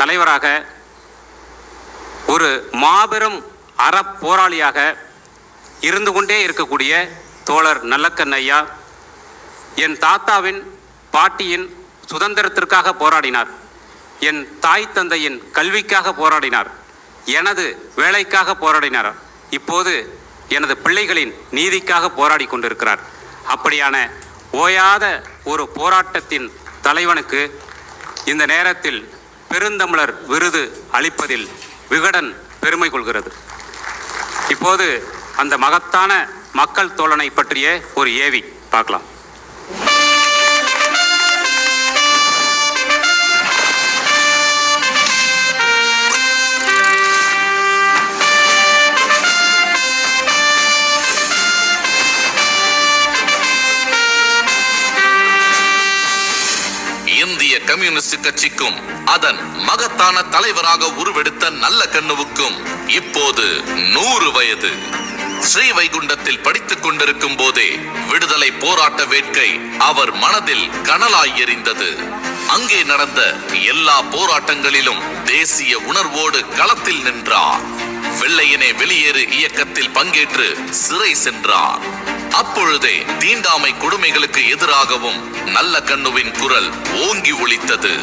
தலைவராக ஒரு மாபெரும் அறப் போராளியாக இருந்து கொண்டே இருக்கக்கூடிய தோழர் நல்லக்கண் ஐயா என் தாத்தாவின் பாட்டியின் சுதந்திரத்திற்காக போராடினார். என் தாய் தந்தையின் கல்விக்காக போராடினார். எனது வேலைக்காக போராடினார். இப்போது எனது பிள்ளைகளின் நீதிக்காக போராடி கொண்டிருக்கிறார். அப்படியான ஓயாத ஒரு போராட்டத்தின் தலைவனுக்கு இந்த நேரத்தில் பெருந்தமிழர் விருது அளிப்பதில் விகடன் பெருமை கொள்கிறது. இப்போது அந்த மகத்தான மக்கள் தோழனை பற்றிய ஒரு ஏவி பார்க்கலாம். கம்யூனிஸ்ட் கட்சிக்கும் அதன் மகத்தான தலைவராக உருவெடுத்த நல்ல கண்ணுவுக்கும் இப்போது நூறு வயது. ஸ்ரீ வைகுண்டத்தில் படித்துக் கொண்டிருக்கும் போதே விடுதலை போராட்ட வேட்கை அவர் மனதில் கனலாய் எரிந்தது. அங்கே நடந்த எல்லா போராட்டங்களிலும் தேசிய உணர்வோடு களத்தில் நின்றார். வெள்ளையனே வெளியேறு இயக்கத்தில் பங்கேற்று சிறை சென்றார். அப்பொழுதே தீண்டாமை கொடுமைகளுக்கு எதிராகவும் நல்ல கண்ணுவின் குரல் ஓங்கி ஒழித்தது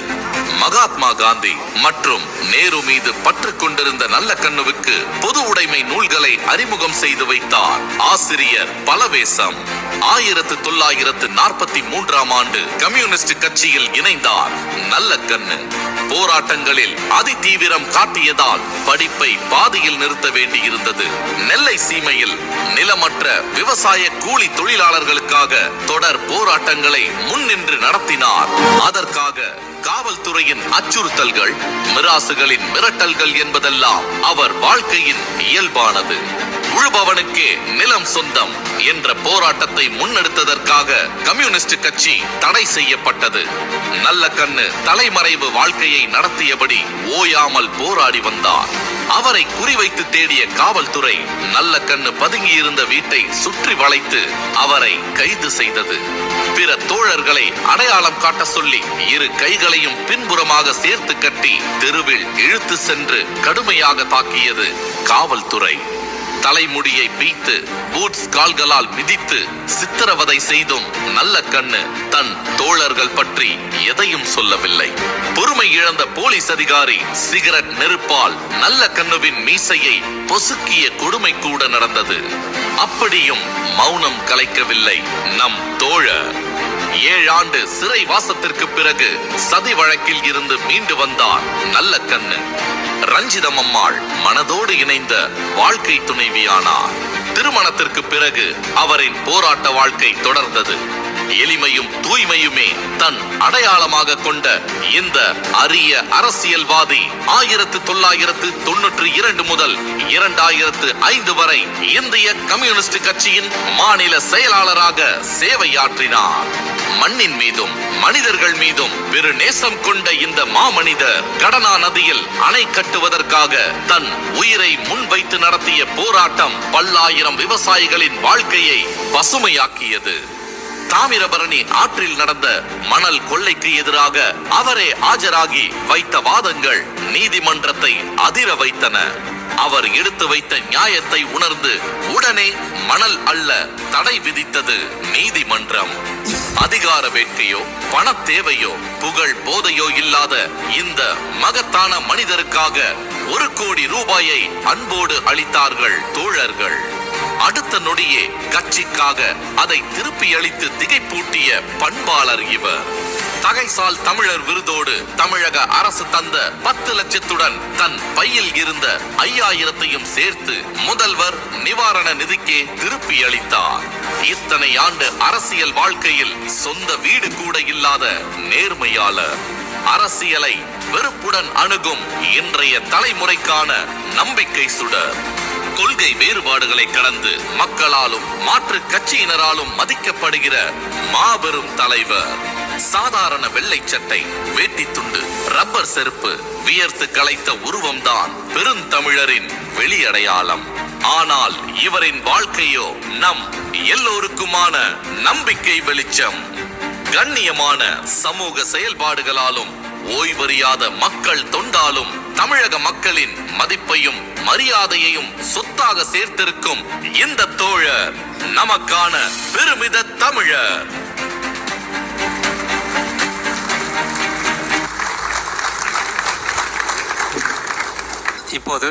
மகாத்மா காந்தி மற்றும் நேரு மீது பற்று கொண்டிருந்த நல்ல கண்ணுவுக்கு பொது உடைமை நூல்களை அறிமுகம் செய்து வைத்தார். ஆசிரியர் பலவேசம் ஆயிரத்து தொள்ளாயிரத்து நாற்பத்தி மூன்றாம் ஆண்டு கம்யூனிஸ்ட் கட்சியில் இணைந்தார். நல்ல கண்ணு. போராட்டங்களில் அதிதீவிரம் காட்டியதால் படிப்பை பாதியில் நிறுத்த வேண்டியிருந்தது. நெல்லை சீமையில் நிலமற்ற விவசாய கூலி தொழிலாளர்களுக்காக தொடர் போராட்டங்களை முன்னின்று நடத்தினார். அதற்காக காவல்துறையின் அச்சுறுத்தல்கள் மிராசுகளின் மிரட்டல்கள் என்பதெல்லாம் அவர் வாழ்க்கையின் இயல்பானது. உழுபவனுக்கு நிலம் சொந்தம் என்ற போராட்டத்தை முன்னெடுத்ததற்காக கம்யூனிஸ்ட் கட்சி தடை செய்யப்பட்டது. நல்ல கண்ணு தலைமறைவு வாழ்க்கையை நடத்தியபடி ஓயாமல் போராடி வந்தார். அவரை குறிவைத்து தேடிய காவல்துறை நல்ல கண்ணு பதுங்கியிருந்த வீட்டை சுற்றி வளைத்து அவரை கைது செய்தது. பிற தோழர்களை அடையாளம் காட்ட சொல்லி இரு கைகளையும் பின்புறமாக சேர்த்து கட்டி தெருவில் இழுத்து சென்று கடுமையாக தாக்கியது காவல்துறை. தலைமுடியை பீத்து பூட்ஸ் கால்களால் மிதித்து சித்திரவதை செய்தும் நல்ல கண்ணு தன் தோழர்கள் பற்றி எதையும் சொல்லவில்லை. பொறுமை இழந்த போலீஸ் அதிகாரி சிகரெட் நெருப்பால் நல்ல கண்ணுவின் மீசையை பொசுக்கிய கொடுமை கூட நடந்தது. அப்படியும் மௌனம் கலைக்கவில்லை நம் தோழர். ஏழாண்டு சிறை வாசத்திற்கு பிறகு சதி வழக்கில் இருந்து மீண்டு வந்தார் நல்ல கண்ணு. ரஞ்சிதம் அம்மாள் மனதோடு இணைந்த வாழ்க்கை துணைவியானார். திருமணத்திற்கு பிறகு அவரின் போராட்ட வாழ்க்கை தொடர்ந்தது. எளிமையும் தூய்மையுமே தன் அடையாளமாக கொண்ட இந்த அரிய அரசியல்வாதி ஆயிரத்து தொள்ளாயிரத்து தொன்னூற்றி இரண்டு முதல் இரண்டாயிரத்து ஐந்து வரை இந்திய கம்யூனிஸ்ட் கட்சியின் மாநில செயலாளராக சேவையாற்றினார். மண்ணின் மீதும் மனிதர்கள் மீதும் பெரு நேசம் கொண்ட இந்த மாமனிதர் கடனா நதியில் அணை கட்டுவதற்காக தன் உயிரை முன்வைத்து நடத்திய போராட்டம் பல்லாயிரம் விவசாயிகளின் வாழ்க்கையை பசுமையாக்கியது. தாமிரபரணி ஆற்றில் நடந்த மணல் கொள்ளைக்கு எதிராக அவரே ஆஜராகி வைத்த வாதங்கள் நீதிமன்றத்தை அதிர வைத்தன. அவர் எடுத்து வைத்த நியாயத்தை உணர்ந்து உடனே மணல் அல்ல தடை விதித்தது நீதிமன்றம். அதிகார வேட்கையோ பண தேவையோ புகழ் போதையோ இல்லாத இந்த மகத்தான மனிதருக்காக ஒரு கோடி ரூபாயை அன்போடு அளித்தார்கள் தோழர்கள். அடுத்த நொடியே கட்சிக்காக அதை திருப்பி அளித்து திகைப்பூட்டிய பண்பாளர் இவர். தகைசால் தமிழர் விருதோடு தமிழக அரசு தந்த பத்து லட்சத்துடன் தன் பையில் இருந்த ஐயாயிரத்தையும் சேர்த்து முதல்வர் நிவாரண நிதிக்கே திருப்பி அளித்தார். இத்தனை ஆண்டு அரசியல் வாழ்க்கையில் சொந்த வீடு கூட இல்லாத நேர்மையாளர். அரசியலை வெறுப்புடன் அணுகும் இன்றைய தலைமுறைக்கான நம்பிக்கை சுடர். கொள்கை வேறுபாடுகளை கடந்து மக்களாலும் மாற்று கட்சியினராலும் மதிக்கப்படுகிற மாபெரும் தலைவர். சாதாரண வெள்ளை சட்டை வேட்டி துண்டு ரப்பர் செருப்பு வியர்த்து களைத்த உருவம்தான் பெருந்தமிழரின் வெளியடையாளம். ஆனால் இவரின் வாழ்க்கையோ நம் எல்லோருக்குமான நம்பிக்கை வெளிச்சம். கண்ணியமான சமூக செயல்பாடுகளாலும் ஓய்வறியாத மக்கள் தொண்டாலும் தமிழக மக்களின் மதிப்பையும் மரியாதையையும் சொத்தாக சேர்த்திருக்கும் இந்த தோழர் நமக்கான பெருமித தமிழர். இப்போது